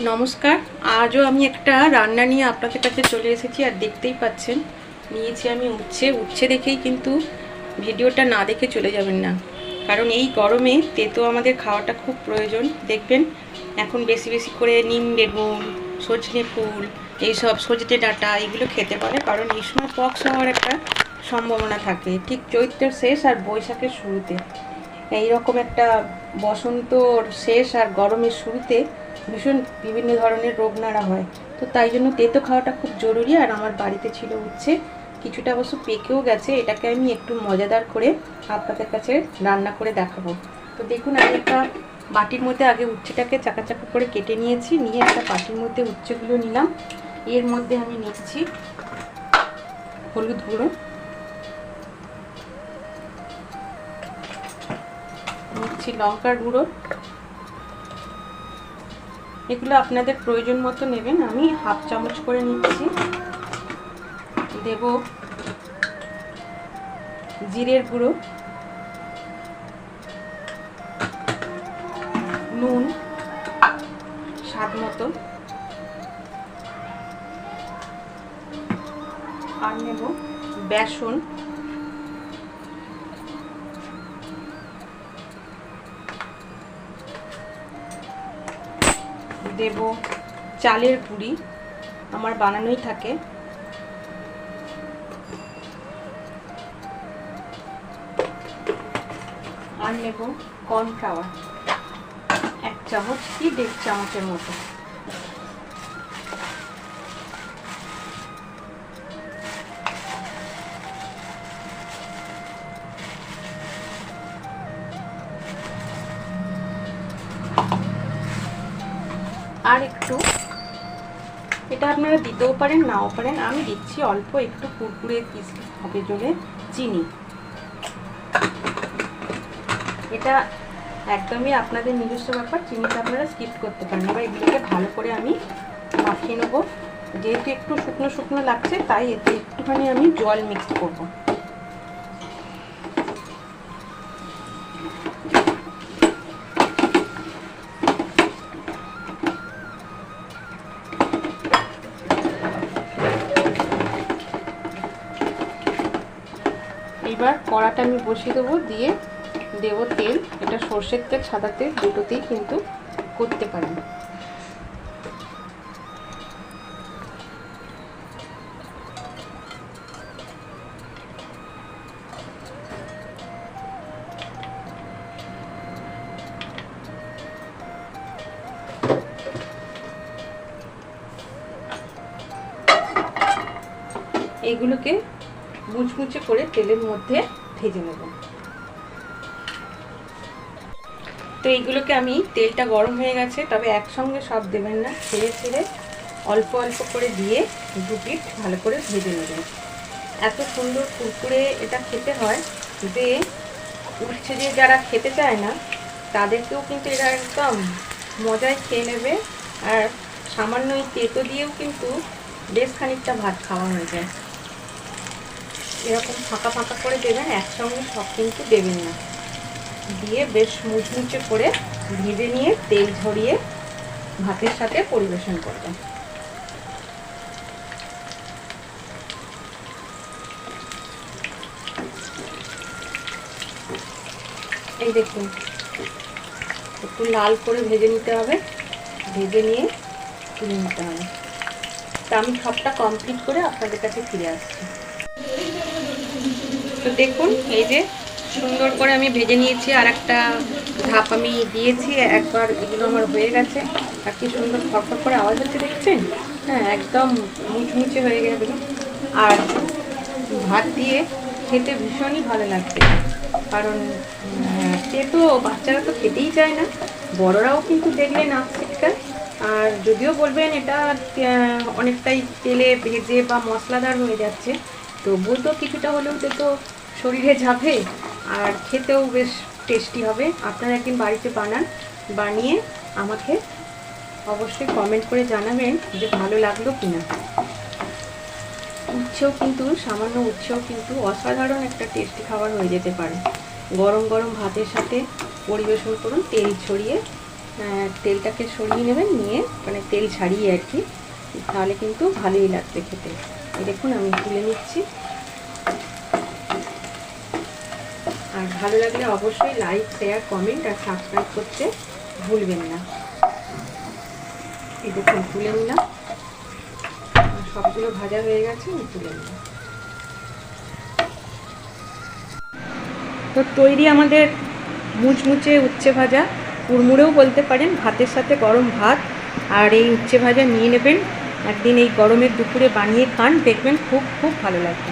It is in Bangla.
নমস্কার। আজও আমি একটা রান্না নিয়ে আপনাদের কাছে চলে এসেছি আর দেখতেই পাচ্ছেন, নিয়েছি আমি উচ্ছে। উচ্ছে দেখেই কিন্তু ভিডিওটা না দেখে চলে যাবেন না। কারণ এই গরমে তেতো আমাদের খাওয়াটা খুব প্রয়োজন। দেখবেন, এখন বেশি বেশি করে নিম বেগুন, সজনে ফুল, এইসব সজনে ডাঁটা এগুলো খেতে পারে। কারণ এই সময় পক্স হওয়ার একটা সম্ভাবনা থাকে। ঠিক চৈত্রের শেষ আর বৈশাখের শুরুতে। এই রকম একটা বসন্তর শেষ আর গরমের শুরুতে ভীষণ বিভিন্ন ধরনের রোগ নাড়া হয়। তো তাই জন্য তেতো খাওয়াটা খুব জরুরি আর আমার বাড়িতে ছিল উচ্ছে কিছুটা অবশ্য পেকেও গেছে, এটাকে আমি একটু মজাদার করে আপনাদের কাছে রান্না করে দেখাবো। তো দেখুন, আমি একটা বাটির মধ্যে আগে উচ্ছেটাকে চাকা চাকা করে কেটে নিয়েছি, নিয়ে একটা বাটির মধ্যে উচ্ছেগুলো নিলাম। এর মধ্যে আমি নিচ্ছি হলুদ গুঁড়ো। নিচ্ছি লঙ্কার গুঁড়ো। এগুলো আপনাদের প্রয়োজন মতো নেবেন, আমি হাফ চামচ করে নিচ্ছি। দেব জিরের গুঁড়ো, নুন, স্বাদ মতো। আর নেব বেসন। দেব চালের গুঁড়ি, আমার বানানোই থাকে। আর নেব কর্নফ্লাওয়ার এক চামচ কি দেড় চামচের মতো। আর একটু, এটা আপনারা দিতেও পারেন, নাও পারেন। আমি দিচ্ছি অল্প একটু কুরকুরে কিসমিস হবে জন্য চিনি। এটা একদমই আপনাদের নিজস্ব ব্যাপার, চিনিটা আপনারা স্কিপ করতে পারেন এবার এগুলোকে ভালো করে আমি মাখিয়ে নেব। যেহেতু একটু শুকনো শুকনো লাগছে, তাই এতে একটুখানি আমি জল মিক্স করব। এবার কড়াটা আমি বসিয়ে দেবো, দিয়ে দেব তেল। এটা সর্ষের তেল, সাদা তেল, দুটোতেই কিন্তু করতে পারেন। এইগুলোকে মুচমুচে করে তেলের মধ্যে ভেজে নেব। তো এইগুলোকে আমি, তেলটা গরম হয়ে গেছে, তবে একসঙ্গে সব দেবেন না, ছেড়ে ছেড়ে অল্প অল্প করে দিয়ে দু পিঠ ভালো করে ভেজে নেবেন। এত সুন্দর কুরকুরে এটা খেতে হয় যে উঠছে যে যারা খেতে চায় না, তাদেরকেও কিন্তু এটা একদম মজায় খেয়ে নেবে আর সামান্য এই তেতো দিয়েও কিন্তু বেশ খানিকটা ভাত খাওয়া হয়ে যায়। এরকম ফাঁকা ফাঁকা করে দেবেন, একসঙ্গে সব কিন্তু দেবেন না। দিয়ে বেশ মুচমুচে করে ভেজে নিয়ে তেল ঝরিয়ে ভাতের সাথে পরিবেশন করবেন। এই দেখুন, একটু লাল করে ভেজে নিতে হবে, ভেজে নিয়ে তুলে নিতে হবে। তা আমি সবটা কমপ্লিট করে আপনাদের কাছে ফিরে আসছি। তো দেখুন, এই যে সুন্দর করে আমি ভেজে নিয়েছি আর একটা ধাপ আমি দিয়েছি, একবার এগুলো আমার হয়ে গেছে। আর কি সুন্দর ফটফট করে আওয়াজ হচ্ছে, দেখছেন? হ্যাঁ একদম মুচমুচে হয়ে গেছে আর ভাত দিয়ে খেতে ভীষণই ভালো লাগছে, কারণ সে তো বাচ্চারা তো খেতেই চায় না, বড়রাও কিন্তু দেখলে নাচ ছিটকায়। আর যদিও বলবেন এটা অনেকটাই তেলে ভেজে বা মশলাদার হয়ে যাচ্ছে তবুও তো কিছুটা হলেও তো শরীরে যাবে আর খেতেও বেশ টেস্টি হবে। আপনারা একদিন বাড়িতে বানান, বানিয়ে আমাকে অবশ্যই কমেন্ট করে জানাবেন যে ভালো লাগল কিনা। উচ্ছেও কিন্তু, সামান্য উচ্ছেও কিন্তু অসাধারণ একটা টেস্টি খাবার হয়ে যেতে পারে। গরম গরম ভাতের সাথে পরিবেশন করুন, তেল ছড়িয়ে তেলটাকে সরিয়ে নেবেন, নিয়ে মানে তেল ছাড়িয়ে আর কি তাহলে কিন্তু ভালোই লাগবে খেতে। দেখুন, আমি তুলে নিচ্ছি। আর ভালো লাগলে অবশ্যই লাইক শেয়ার কমেন্ট আর সাবস্ক্রাইব করতে ভুলবেন না। এই দেখুন, তুলে নিলাম। সবগুলো ভাজা হয়ে গেছে, আমি তুলে নিলাম। তো তৈরি আমাদের মুচমুচে উচ্ছে ভাজা। কুড়মুড়েও বলতে পারেন, ভাতের সাথে গরম ভাত। আর এই উচ্ছে ভাজা নিয়ে নেবেন। একদিন এই গরমের দুপুরে বানিয়ে খান দেখবেন খুব খুব ভালো লাগবে।